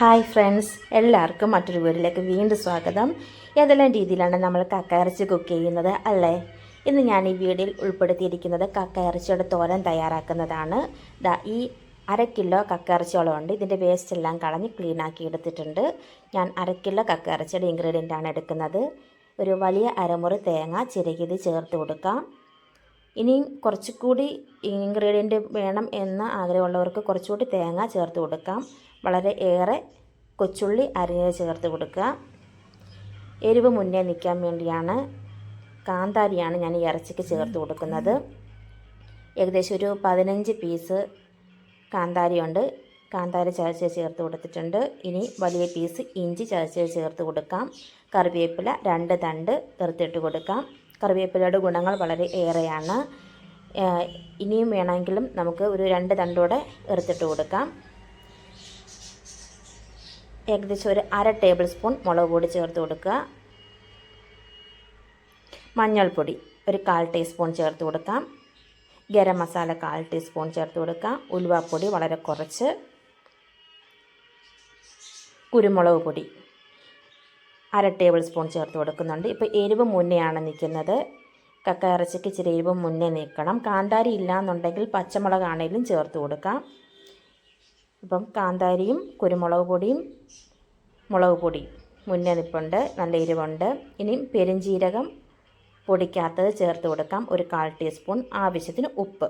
Hi friends എല്ലാവർക്കും മറ്റൊരു വീട്ടിലേക്ക് വീണ്ടും സ്വാഗതം. ഏതെല്ലാം രീതിയിലാണ് നമ്മൾ കക്കയിറച്ചി കുക്ക് ചെയ്യുന്നത് അല്ലേ? ഇന്ന് ഞാൻ ഈ വീഡിയോയിൽ ഉൾപ്പെടുത്തിയിരിക്കുന്നത് കക്കയിറച്ചിയുടെ തോരൻ തയ്യാറാക്കുന്നതാണ്. ദാ ഈ അര കിലോ കക്കയറച്ചിയോളം ഉണ്ട്. ഇതിന്റെ വേസ്റ്റ് എല്ലാം കളഞ്ഞ് ക്ലീനാക്കി എടുത്തിട്ടുണ്ട്. ഞാൻ അര കിലോ കക്ക ഇറച്ചിയുടെ ഇൻഗ്രീഡിയന്റ് ആണ് എടുക്കുന്നത്. ഒരു വലിയ അരമുറി തേങ്ങ ചിരകിയത് ചേർത്ത് കൊടുക്കാം. ഇനിയും കുറച്ചുകൂടി ഇൻഗ്രീഡിയന്റ് വേണം എന്ന് ആഗ്രഹമുള്ളവർക്ക് കുറച്ചുകൂടി തേങ്ങ ചേർത്ത് കൊടുക്കാം. വളരെ ഏറെ കൊച്ചുള്ളി അരിഞ്ഞത് ചേർത്ത് കൊടുക്കുക. എരിവ് മുന്നേ നിൽക്കാൻ വേണ്ടിയാണ് കാന്താരിയാണ് ഞാൻ ഈ ഇറച്ചിക്ക് ചേർത്ത് കൊടുക്കുന്നത്. ഏകദേശം ഒരു പതിനഞ്ച് പീസ് കാന്താരിയുണ്ട്. കാന്താരി ചതച്ച് ചേർത്ത് കൊടുത്തിട്ടുണ്ട്. ഇനി വലിയ പീസ് ഇഞ്ചി ചതച്ച് ചേർത്ത് കൊടുക്കാം. കറിവേപ്പില രണ്ട് തണ്ട് എടുത്തിട്ട് കൊടുക്കാം. കറിവേപ്പിലയുടെ ഗുണങ്ങൾ വളരെ ഏറെയാണ്. ഇനിയും വേണമെങ്കിലും നമുക്ക് ഒരു രണ്ട് തണ്ടോടെ എറുത്തിട്ട് കൊടുക്കാം. ഏകദേശം ഒരു അര ടേബിൾ സ്പൂൺ മുളക് പൊടി ചേർത്ത് കൊടുക്കുക. മഞ്ഞൾപ്പൊടി ഒരു കാൽ ടീസ്പൂൺ ചേർത്ത് കൊടുക്കാം. ഗരം മസാല കാൽ ടീസ്പൂൺ ചേർത്ത് കൊടുക്കാം. ഉലുവാപ്പൊടി വളരെ കുറച്ച്. കുരുമുളക് പൊടി അര ടേബിൾ സ്പൂൺ ചേർത്ത് കൊടുക്കുന്നുണ്ട്. ഇപ്പോൾ എരിവ് മുന്നെയാണ് നിൽക്കുന്നത്. കക്ക ഇറച്ചിക്ക് ഇച്ചിരി എരിവ് മുന്നേ നീക്കണം കാന്താരി ഇല്ലാന്നുണ്ടെങ്കിൽ പച്ചമുളകാണേലും ചേർത്ത് കൊടുക്കാം. അപ്പം കാന്താരിയും കുരുമുളക് പൊടിയും മുളക് പൊടി മുന്നേ നല്ല എരിവുണ്ട്. ഇനിയും പെരുംജീരകം പൊടിക്കാത്തത് ചേർത്ത് കൊടുക്കാം. ഒരു കാൽ ടീസ്പൂൺ ആവശ്യത്തിന് ഉപ്പ്.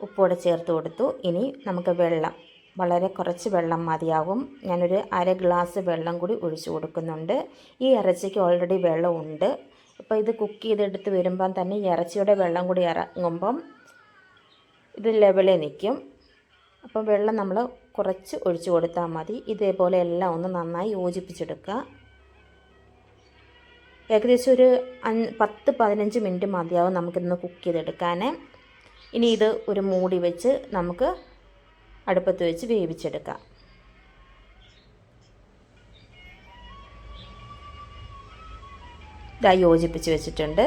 ഉപ്പോടെ ചേർത്ത് കൊടുത്തു. ഇനി നമുക്ക് വെള്ളം വളരെ കുറച്ച് വെള്ളം മതിയാകും. ഞാനൊരു അര ഗ്ലാസ് വെള്ളം കൂടി ഒഴിച്ചു കൊടുക്കുന്നുണ്ട്. ഈ ഇറച്ചിക്ക് ഓൾറെഡി വെള്ളമുണ്ട്. അപ്പോൾ ഇത് കുക്ക് ചെയ്തെടുത്ത് വരുമ്പം തന്നെ ഇറച്ചിയുടെ വെള്ളം കൂടി ഇറങ്ങുമ്പം ഇത് ലെവലിൽ നിൽക്കും. അപ്പം വെള്ളം നമ്മൾ കുറച്ച് ഒഴിച്ചു കൊടുത്താൽ മതി. ഇതേപോലെ എല്ലാം ഒന്ന് നന്നായി യോജിപ്പിച്ചെടുക്കുക. ഏകദേശം ഒരു അഞ്ച് പത്ത് പതിനഞ്ച് മിനിറ്റ് മതിയാവും നമുക്കിന്ന് കുക്ക് ചെയ്തെടുക്കാൻ ഇനി ഇത് ഒരു മൂടി വെച്ച് നമുക്ക് അടുപ്പത്ത് വെച്ച് വേവിച്ചെടുക്കാം. ഇതായി യോജിപ്പിച്ച് വെച്ചിട്ടുണ്ട്.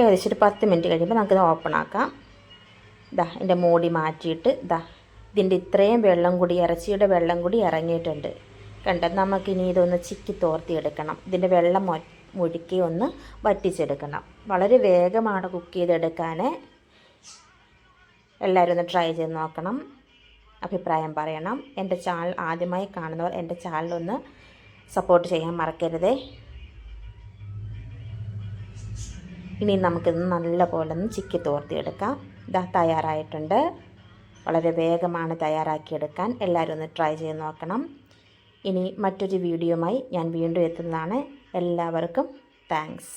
ഏകദേശം ഒരു പത്ത് മിനിറ്റ് കഴിയുമ്പോൾ നമുക്കിത് ഓപ്പൺ ആക്കാം. ഇതാ എന്റെ മോടി മാറ്റിയിട്ട് ഇതാ ഇതിന്റെ ഇത്രയും വെള്ളം കൂടി ഇറച്ചിയുടെ വെള്ളം കൂടി ഇറങ്ങിയിട്ടുണ്ട്. കണ്ടത് നമുക്കിനി ഇതൊന്ന് ചിക്കി തോർത്തിയെടുക്കണം. ഇതിന്റെ വെള്ളം മുഴുക്കി ഒന്ന് വറ്റിച്ചെടുക്കണം. വളരെ വേഗമാണ് കുക്ക് ചെയ്തെടുക്കാൻ എല്ലാവരും ഒന്ന് ട്രൈ ചെയ്ത് നോക്കണം. അഭിപ്രായം പറയണം. എന്റെ ചാനൽ ആദ്യമായി കാണുന്നവർ എന്റെ ചാനലൊന്ന് സപ്പോർട്ട് ചെയ്യാൻ മറക്കരുതേ. ഇനി നമുക്കിത് നല്ല പോലെ ഒന്ന് ചിക്കി തോർത്തിയെടുക്കാം. ഇതാ തയ്യാറായിട്ടുണ്ട്. വളരെ വേഗമാണ് തയ്യാറാക്കിയെടുക്കാൻ. എല്ലാവരും ഒന്ന് ട്രൈ ചെയ്ത് നോക്കണം. ഇനി മറ്റൊരു വീഡിയോയുമായി ഞാൻ വീണ്ടും എത്തുന്നതാണ്. എല്ലാവർക്കും താങ്ക്സ്.